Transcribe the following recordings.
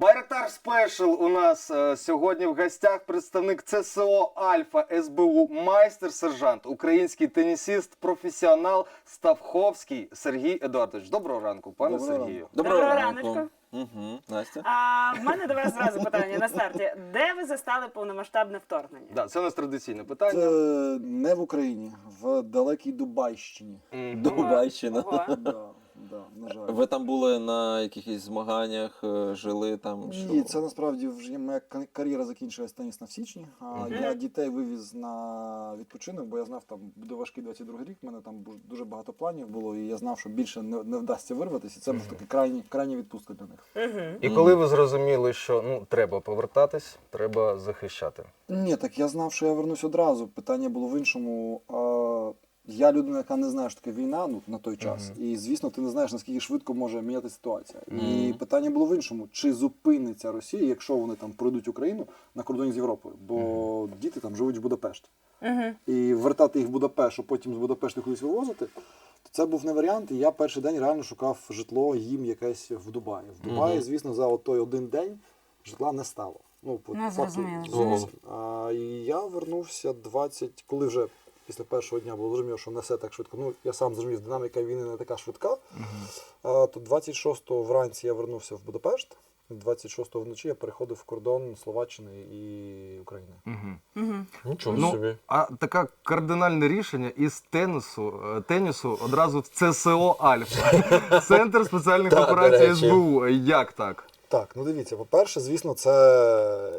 Байрактар Спешл у нас е, сьогодні в гостях представник ЦСО Альфа СБУ, майстер сержант, український тенісіст, професіонал Ставховський Сергій Едуардович. Доброго ранку, пане Доброго Сергію. Доброго Доброго ранку. Угу. Настя. А в мене до вас зразу питання на старті. Де ви застали повномасштабне вторгнення? Да, це у нас традиційне питання. Це не в Україні, в далекій Дубайщині. Мгм. Дубайщина. Ого. Да, да, на жаль. Ви там були на якихось змаганнях, е, жили там? Що? Ні, це насправді вже моя кар- кар'єра закінчилась тенісна в січні. А я дітей вивіз на відпочинок, бо я знав, там буде важкий 22 рік. У мене там бу- дуже багато планів було, і я знав, що більше не, не вдасться вирватися. І це був такий крайній, крайня відпустка для них. І коли ви зрозуміли, що ну треба повертатись, треба захищати. Ні, так я знав, що я вернусь одразу. Питання було в іншому. А, я людина, яка не знає, що таке війна ну, на той час. І звісно, ти не знаєш, наскільки швидко може міняти ситуація. І питання було в іншому: чи зупиниться Росія, якщо вони там пройдуть Україну на кордоні з Європою? Бо діти там живуть в Будапешті. Угу. І вертати їх в Будапешт, а потім з Будапешта кудись вивозити. То це був не варіант. І я перший день реально шукав житло їм якесь в Дубаї. В Дубаї, Мгм. звісно, за той один день житла не стало. Ну, по Ну, факту, А, і я вернувся 20, коли вже після першого дня було зрозуміло, що не все так швидко. Ну, я сам зрозумів, динаміка війни не така швидка. А, то 26-го вранці я вернувся в Будапешт. 26-го вночі я переходив в кордон Словаччини і України. Угу. Угу. Нічого Ну, собі. а таке кардинальне рішення із тенісу, е, тенісу одразу в ЦСО Альфа. Центр спеціальних до операцій речі. СБУ. Як так? Так, ну дивіться, по-перше, звісно, це е,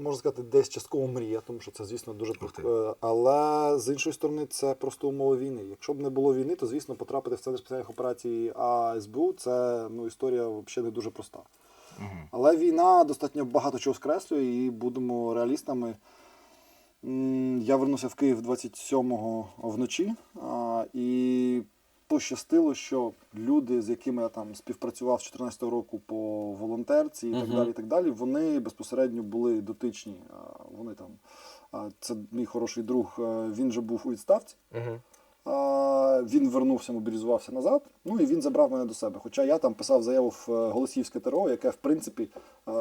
можна сказати, десь частково мрія, тому що це, звісно, дуже е, Але з іншої сторони, це просто умови війни. Якщо б не було війни, то звісно потрапити в центр спеціальних операцій АСБУ це ну, історія взагалі не дуже проста. Але війна достатньо багато чого скреслює, і будемо реалістами. Я вернувся в Київ 27-го вночі, і пощастило, що люди, з якими я там співпрацював з 14-го року по волонтерці і так далі, і так далі, вони безпосередньо були дотичні. Вони там, це мій хороший друг, він же був у відставці. Він вернувся, мобілізувався назад. Ну і він забрав мене до себе. Хоча я там писав заяву в е, Голосіївське ТРО, яке в принципі е,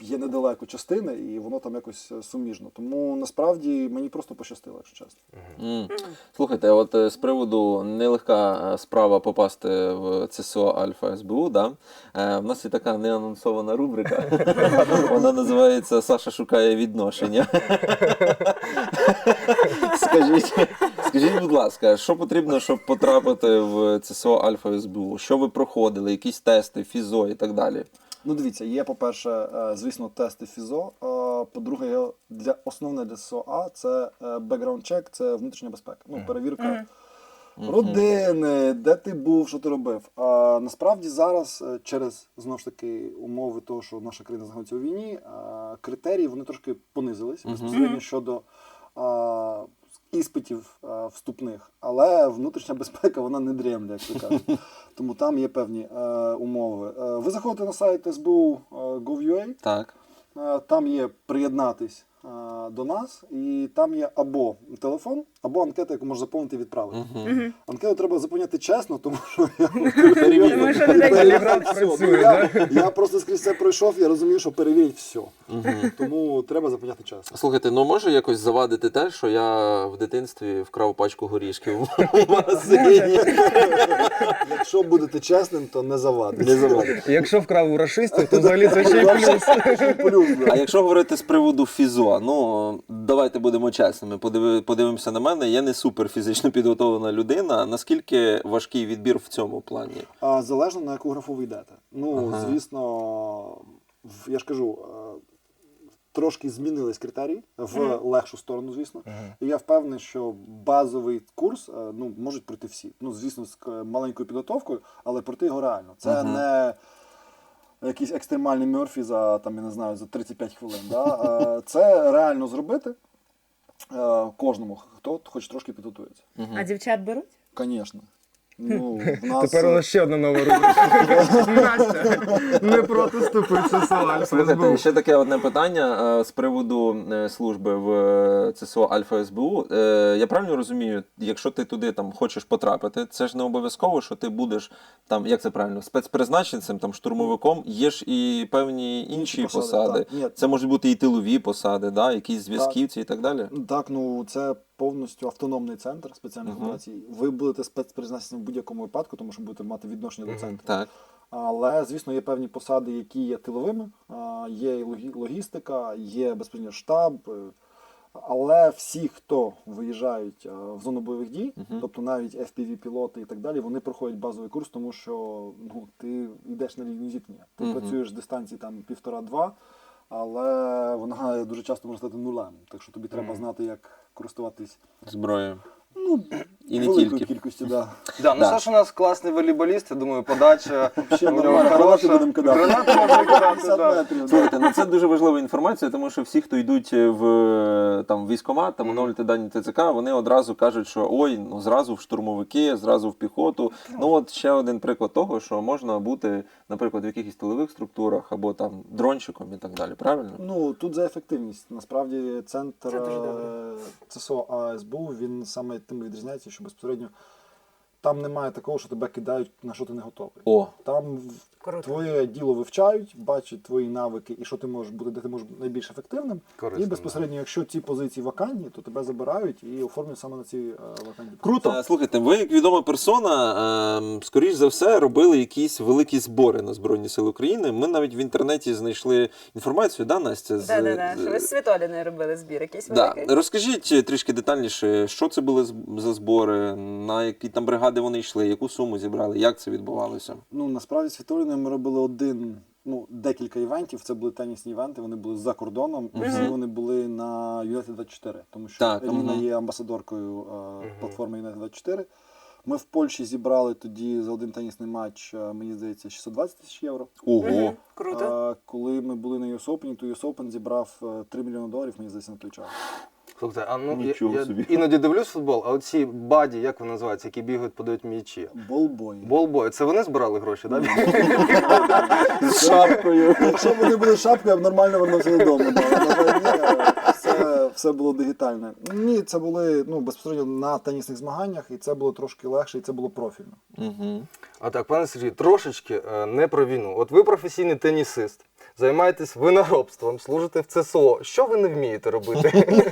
є недалеко частини, і воно там якось е, суміжно. Тому насправді мені просто пощастило, якщо чесно. М. Слухайте, от з приводу нелегка справа попасти в ЦСО Альфа СБУ, да? В нас є така неанонсована рубрика. Вона називається Саша шукає відношення. Скажіть, скажіть, будь ласка, що потрібно, щоб потрапити в ЦСО Альфа СБУ? Що ви проходили? Якісь тести, фізо і так далі? Ну, дивіться, є, по-перше, е, звісно, тести ФІЗО. е, По-друге, є для основне для СОА це бекграунд чек, це внутрішня безпека. Ну, перевірка родини, де ти був, що ти робив. А насправді зараз е, через знову ж таки умови того, що наша країна знаходиться у війні, е, критерії вони трошки понизились безпосередньо щодо. е, Іспитів е, вступних, але внутрішня безпека вона не дремля, як то кажуть. Тому там є певні е, умови. Е, ви заходите на сайт СБУ Gov.ua, Так. Е, Там є приєднатись е, до нас, і там є або телефон, або анкета, яку можна заповнити і відправити. Анкету треба заповняти чесно, тому що я Тому що не дай я, я просто скрізь це пройшов, я розумію, що перевірять все. Мгм. Тому треба заповняти чесно. Слухайте, ну може якось завадити те, що я в дитинстві вкрав пачку горішків в магазині. Якщо будете чесним, то не завадить. Не завадить. Якщо вкрав у расистів, то взагалі це ще й плюс. Плюс. А якщо говорити з приводу фізо, ну давайте будемо чесними. Подиви, подивимося на мене. Я не супер фізично підготовлена людина. Наскільки важкий відбір в цьому плані? А, залежно на яку графу ви йдете. Ну, Ага. звісно, я ж кажу, е, трошки змінились критерії в легшу сторону, звісно. І я впевнений, що базовий курс е, ну, можуть пройти всі. Ну, звісно, з маленькою підготовкою, але пройти його реально. Це Мгм. не. Якийсь екстремальний мерфі за там, я не знаю, за 35 хвилин. Да? Е, Це реально зробити е, кожному, хто хоч трошки підготується. А дівчат беруть? Звісно. Ну, в нас Тепер у нас ще одна нова рубрика. Настя, не протиступуй ЦСО Альфа Слухайте, СБУ. ще таке одне питання е, з приводу е, служби в е, ЦСО Альфа СБУ. Я правильно розумію, якщо ти туди там хочеш потрапити, це ж не обов'язково, що ти будеш там, як це правильно, спецпризначенцем, там штурмовиком. Є ж і певні інші посади, посади. Це можуть бути і тилові посади, да, якісь зв'язківці і так далі. Так, ну це повністю автономний центр спеціальних Мгм. операцій. Ви будете спецпризначеним в будь-якому випадку, тому що будете мати відношення до центру. Так. Але, звісно, є певні посади, які є тиловими, а, є і логі- логістика, є безпосередньо штаб. е, Але всі, хто виїжджають е, в зону бойових дій, тобто навіть FPV-пілоти і так далі, вони проходять базовий курс, тому що ну, ти йдеш на лінію зіткнення. Ти Мгм. працюєш дистанції там півтора-два, але вона дуже часто може стати нулем. Так що тобі треба знати, як користуватись Зброєю. Ну, І не великою тільки. кількістю. Да. Да, ну Да. Саша у нас класний волейболіст, я думаю, подача Ще у нього нормально, гранати будемо кидати. Гранати можна кидати, 50 да. метрів. да. Слухайте, ну це дуже важлива інформація, тому що всі, хто йдуть в е, там військкомат, там оновлювати дані ТЦК, вони одразу кажуть, що ой, ну зразу в штурмовики, зразу в піхоту. Ну от ще один приклад того, що можна бути, наприклад, в якихось тилових структурах або там дронщиком і так далі. Правильно? Ну тут за ефективність. Насправді центр Це дуже е. ЦСО АСБУ він саме тим відрізняється, що безпосередньо там немає такого, що тебе кидають на що ти не готовий. О, Там Круто. твоє діло вивчають, бачать твої навики і що ти можеш бути, де ти можеш бути найбільш ефективним. Корисно, і безпосередньо, якщо ці позиції вакантні, то тебе забирають і оформлюють саме на ці е, вакантні. Круто. Е, Слухайте, ви як відома персона, ем, скоріш за все, робили якісь великі збори на Збройні Сили України. Ми навіть в інтернеті знайшли інформацію, да, Настя? з- Да, да, да. Що ви з Світоліною робили збір якийсь Да. великий? Розкажіть трішки детальніше, що це були з- за збори, на які там бригади вони йшли, яку суму зібрали, як це відбувалося? Ну насправді Світоліною ми робили один, ну декілька івентів. Це були тенісні івенти. Вони були за кордоном, і всі вони були на United 24, тому що Так, Еліна мгм. є амбасадоркою е, платформи United 24. Ми в Польщі зібрали тоді за один тенісний матч, е, мені здається, 620 тисяч євро. Ого. Мгм. Круто. А, коли ми були на US Open, то US Open зібрав е, 3 мільйони доларів, мені здається, на той час. Слухайте, а ну Нічого я, собі. я іноді дивлюсь футбол, а оці баді, як вони називаються, які бігають, подають м'ячі. Болбої. Болбой, це вони збирали гроші, так? З шапкою. Якщо б вони були шапкою, я б нормально вернувся додому. Все, все було дигітальне. Ні, це були ну, безпосередньо на тенісних змаганнях, і це було трошки легше, і це було профільно. Угу. А так, пане Сергій, трошечки е, не про війну. От ви професійний тенісист, займаєтесь виноробством, служите в ЦСО. Що ви не вмієте робити?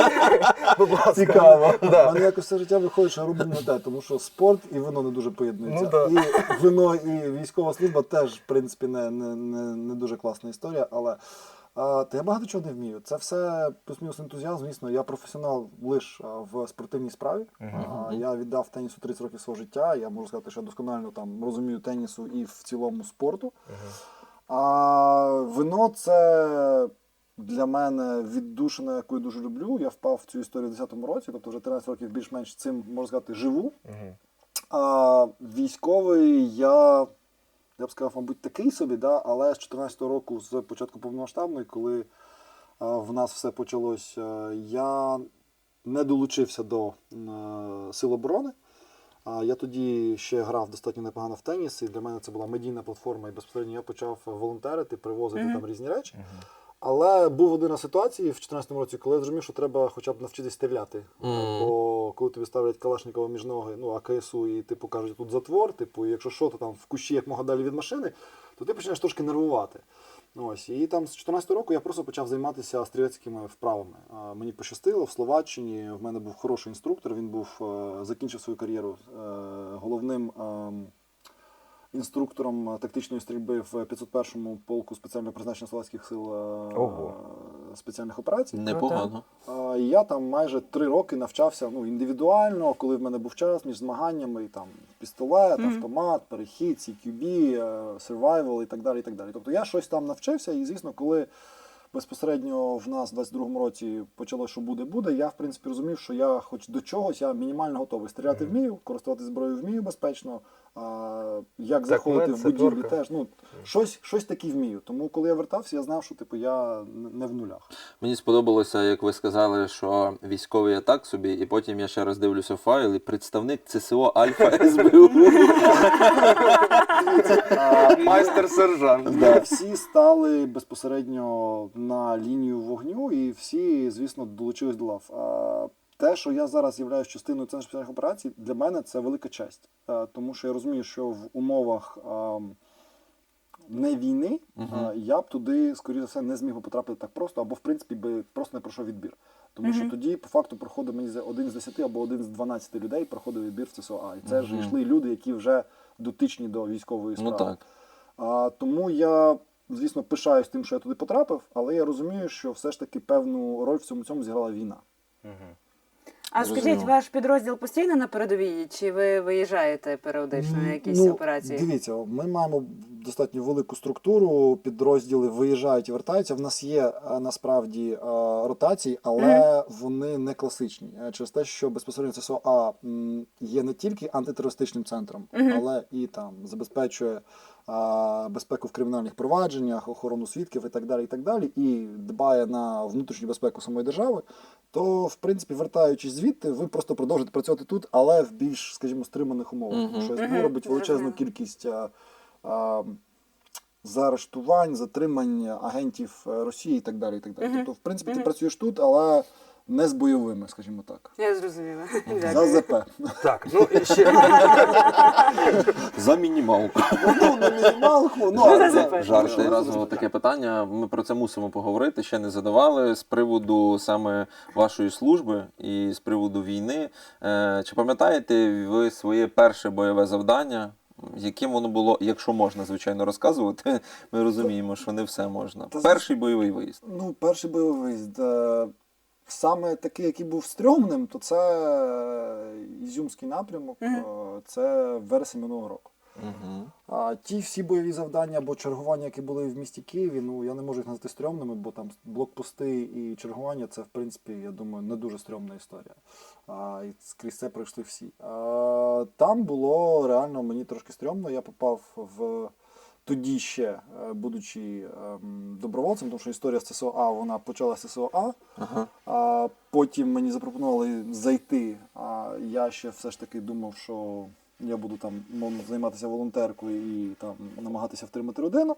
Будь ласка. Цікаво. У мене якось все життя виходить, що я роблю не те, тому що спорт і вино не дуже поєднуються. Ну, да. І вино, і військова служба теж, в принципі, не, не, не, не дуже класна історія, але. А, та я багато чого не вмію. Це все плюс-мінус ентузіазм. Звісно, я професіонал лише в спортивній справі. А, я віддав тенісу 30 років свого життя. Я можу сказати, що я досконально там розумію тенісу і в цілому спорту. А вино це для мене віддушина, яку я дуже люблю. Я впав в цю історію в 10-му році, тобто вже 13 років більш-менш цим, можна сказати, живу. А військовий я, я б сказав, мабуть, такий собі, да? але з 14-го року, з початку повномасштабної, коли а, в нас все почалось, а, я не долучився до е, Сил оборони. А я тоді ще грав достатньо непогано в теніс, і для мене це була медійна платформа, і безпосередньо я почав волонтерити, привозити там різні речі. Але був один на ситуації в 2014 році, коли я зрозумів, що треба хоча б навчитися стріляти. Мгм. Бо коли тобі ставлять Калашникова між ноги, ну АКСУ, і типу кажуть, тут затвор, типу, і якщо що, то там в кущі як мога далі від машини, то ти починаєш трошки нервувати. Ось і там з 14 року я просто почав займатися стрілецькими вправами. Мені пощастило в Словаччині. В мене був хороший інструктор. Він був е, закінчив свою кар'єру е, головним. Інструктором е, тактичної стрільби в 501-му полку спеціального призначення словацьких сил е, Ого. спеціальних операцій. Непогано. Я там майже три роки навчався ну, індивідуально, коли в мене був час між змаганнями, і там пістолет, автомат, перехід, CQB, е, survival і так далі. І так далі. Тобто я щось там навчився, і звісно, коли безпосередньо в нас в 22-му році почалося, що буде, буде, я в принципі розумів, що я хоч до чогось, я мінімально готовий. Стріляти вмію, користуватися зброєю вмію безпечно, А, як заходити в будівлі теж. Ну, щось, щось таке вмію. Тому коли я вертався, я знав, що типу, я не- в нулях. Мені сподобалося, як ви сказали, що військовий так собі, і потім я ще раз дивлюся файл, і представник ЦСО Альфа СБУ. Майстер-сержант. Да, всі стали безпосередньо на лінію вогню, і всі, звісно, долучились до лав. Те, що я зараз являюсь частиною центру спеціальних операцій, для мене це велика честь. Тому що я розумію, що в умовах не війни а, я б туди, скоріше за все, не зміг би потрапити так просто, або в принципі би просто не пройшов відбір. Тому що тоді, по факту, проходив мені один з 10 або один з 12 людей проходив відбір в ЦСОА. І це ж йшли люди, які вже дотичні до військової Ну справи. так. А, тому я, звісно, пишаюсь тим, що я туди потрапив, але я розумію, що все ж таки певну роль в цьому цьому зіграла війна. А Зрозуміло. скажіть, ваш підрозділ постійно на передовій, чи ви виїжджаєте періодично на якісь Ну, операції? Дивіться, ми маємо достатньо велику структуру, підрозділи виїжджають і вертаються. В нас є е, насправді е, ротації, але вони не класичні. Е, Через те, що безпосередньо ЦСОА є не тільки антитерористичним центром, але і там забезпечує безпеку в кримінальних провадженнях, охорону свідків і так далі, і так далі, і дбає на внутрішню безпеку самої держави. То, в принципі, вертаючись звідти, ви просто продовжуєте працювати тут, але в більш, скажімо, стриманих умовах. Тому що СБУ Мгм. робить величезну кількість заарештувань, затримань агентів е, Росії і так далі. І так далі. Тобто, в принципі, ти працюєш тут, але не з бойовими, скажімо так. Я зрозуміла. За ЗП. Так, ну і ще За мінімалку. Ну, не мінімалку, ну, але за це ЗП. Жарт одразу таке питання. Ми про це мусимо поговорити. Ще не задавали з приводу саме вашої служби і з приводу війни. Е, Чи пам'ятаєте ви своє перше бойове завдання? Яким воно було, якщо можна, звичайно, розказувати, ми розуміємо, що не все можна. Та, Перший бойовий виїзд. Ну, перший бойовий виїзд. е, Саме такий, який був стрьомним, то це е, Ізюмський напрямок, е, це вересень минулого року. Угу. А ті всі бойові завдання або чергування, які були в місті Києві, ну я не можу їх назвати стрьомними, бо там блокпости і чергування це, в принципі, я думаю, не дуже стрьомна історія. А, і скрізь це пройшли всі. А, там було реально мені трошки стрьомно. Я попав в тоді ще, е, будучи ем, добровольцем, тому що історія з ЦСОА вона почалася з ЦСОА. Ага. А потім мені запропонували зайти. А я ще все ж таки думав, що я буду там мовно займатися волонтеркою і там намагатися втримати родину.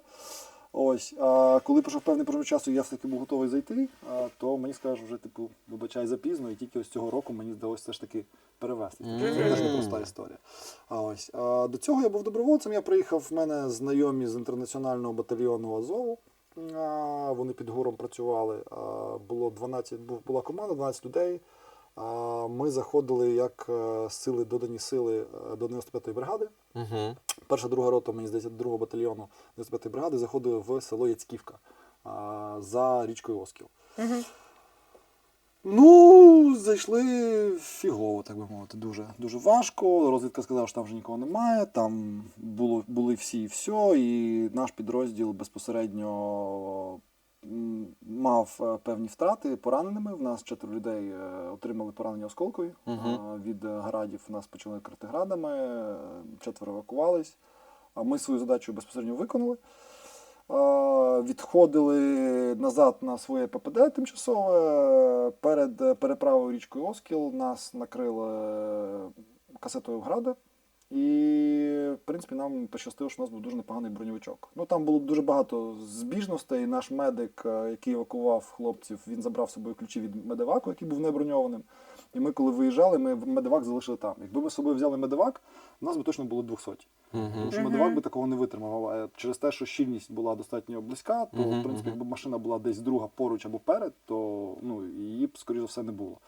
Ось, а коли пройшов певний проміжок часу, я все таки був готовий зайти, а, то мені скажуть вже, типу, вибачай запізно, і тільки ось цього року мені здалося все ж таки перевести. Тобто Це теж непроста історія. А ось а, до цього я був добровольцем. Я приїхав в мене знайомі з інтернаціонального батальйону Азову. А, вони під гором працювали. А, було 12, була команда, 12 людей. Ми заходили як е, сили, додані сили е, до 95-ї бригади. Угу. Перша друга рота, мені здається, другого батальйону 95-ї бригади заходили в село Яцьківка за річкою Оскіл. Ну, зайшли фігово, так би мовити, дуже, дуже важко. Розвідка сказала, що там вже нікого немає. Там було, були всі і все, і наш підрозділ безпосередньо мав е, певні втрати пораненими. В нас четверо людей е, отримали поранення осколкові а, від градів. Нас почали крити градами, е, четверо евакувались. А ми свою задачу безпосередньо виконали. Відходили назад на своє ППД тимчасове. Перед переправою річкою Оскіл нас накрили касетою гради. І, в принципі, нам пощастило, що у нас був дуже непоганий броньовичок. Ну там було дуже багато збіжностей. Наш медик, е, який евакував хлопців, він забрав з собою ключі від медеваку, який був неброньованим. І ми, коли виїжджали, ми медевак залишили там. Якби ми з собою взяли медевак, у нас би точно було 200. Тому що медевак би такого не витримав. А через те, що щільність була достатньо близька, то в принципі, якби машина була десь друга поруч або перед, то ну її б скоріш за все не було.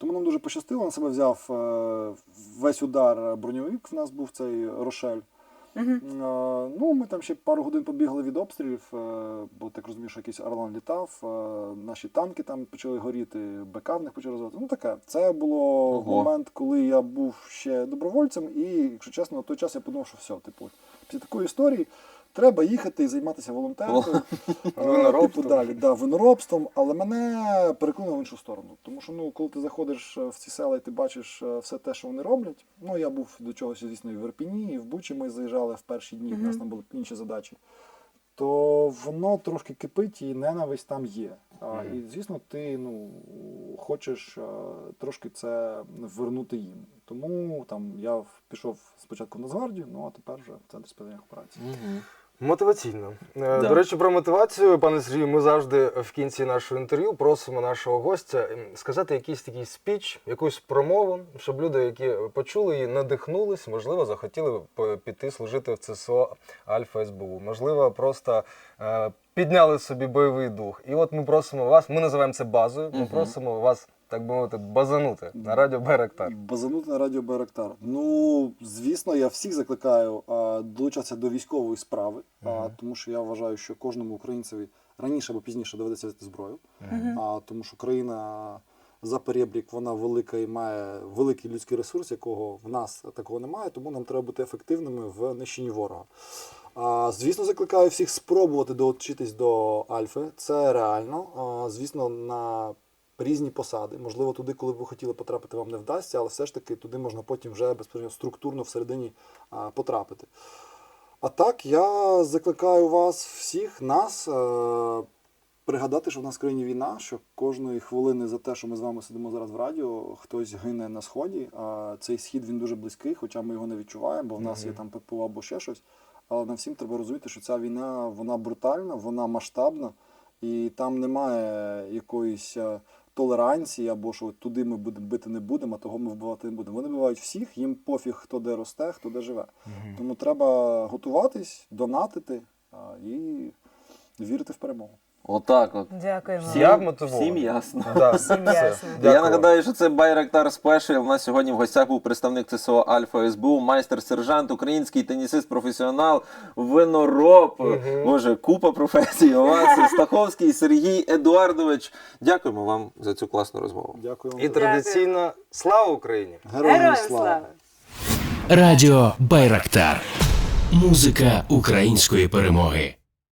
Тому нам дуже пощастило. На себе взяв е, весь удар броньовик. В нас був цей Рошель. Е, Ну, ми там ще пару годин побігли від обстрілів, е, бо так розумію, що якийсь Орлан літав, наші танки там почали горіти, БК в них почали розвивати. Ну таке. Це було Ого. момент, коли я був ще добровольцем, і, якщо чесно, на той час я подумав, що все, типу, після такої історії Треба їхати і займатися волонтерством, типу далі, да, виноробством, але мене переконало в іншу сторону. Тому що ну, коли ти заходиш е, в ці села і ти бачиш е, все те, що вони роблять. Ну я був до чогось, звісно, і в Ірпіні, і в Бучі ми заїжджали в перші дні, у нас там були інші задачі. То воно трошки кипить і ненависть там є. А, і звісно, ти ну, хочеш е, трошки це вернути їм. Тому там я пішов спочатку в Нацгвардію, ну а тепер вже в центр спеціальних операцій. Мотиваційно. Е, Да. До речі, про мотивацію, пане Сергію, ми завжди в кінці нашого інтерв'ю просимо нашого гостя сказати якийсь такий спіч, якусь промову, щоб люди, які почули її, надихнулись, можливо, захотіли п- піти служити в ЦСО Альфа СБУ. Можливо, просто е, підняли собі бойовий дух. І от ми просимо вас, ми називаємо це базою. Ми просимо вас, так би мовити, базанути на радіо Беректар. Базанути на радіо Байрактар. Ну, звісно, я всіх закликаю а, долучатися до військової справи, а, тому що я вважаю, що кожному українцеві раніше або пізніше доведеться взяти зброю, а, тому що країна за перебрік вона велика і має великий людський ресурс, якого в нас такого немає, тому нам треба бути ефективними в нищенні ворога. А, звісно, закликаю всіх спробувати долучитись до Альфи. Це реально. А, звісно, на різні посади. Можливо, туди, коли б ви хотіли потрапити, вам не вдасться, але все ж таки туди можна потім вже безпосередньо структурно всередині потрапити. А так, я закликаю вас, всіх нас, е, пригадати, що в нас в країні війна, що кожної хвилини за те, що ми з вами сидимо зараз в радіо, хтось гине на сході. А цей схід він дуже близький, хоча ми його не відчуваємо, бо в нас є там ППО або ще щось. Але нам всім треба розуміти, що ця війна вона брутальна, вона масштабна, і там немає якоїсь е, толеранції, або що туди ми будемо бити не будемо, а того ми вбивати не будемо. Вони вбивають всіх, їм пофіг, хто де росте, хто де живе. Тому треба готуватись, донатити а, і вірити в перемогу. Отак от. Дякуємо. Я мотивований. всім ясно. Да, Всім все. ясно. Я Дякую. нагадаю, що це Байрактар Спешл. У нас сьогодні в гостях був представник ЦСО Альфа СБУ, майстер-сержант, український тенісист, професіонал, винороб. Боже, купа професій. У вас Стаховський Сергій Едуардович. Дякуємо вам за цю класну розмову. Дякую вам. І традиційно слава Україні! Героям слава! Радіо Байрактар. Музика української перемоги.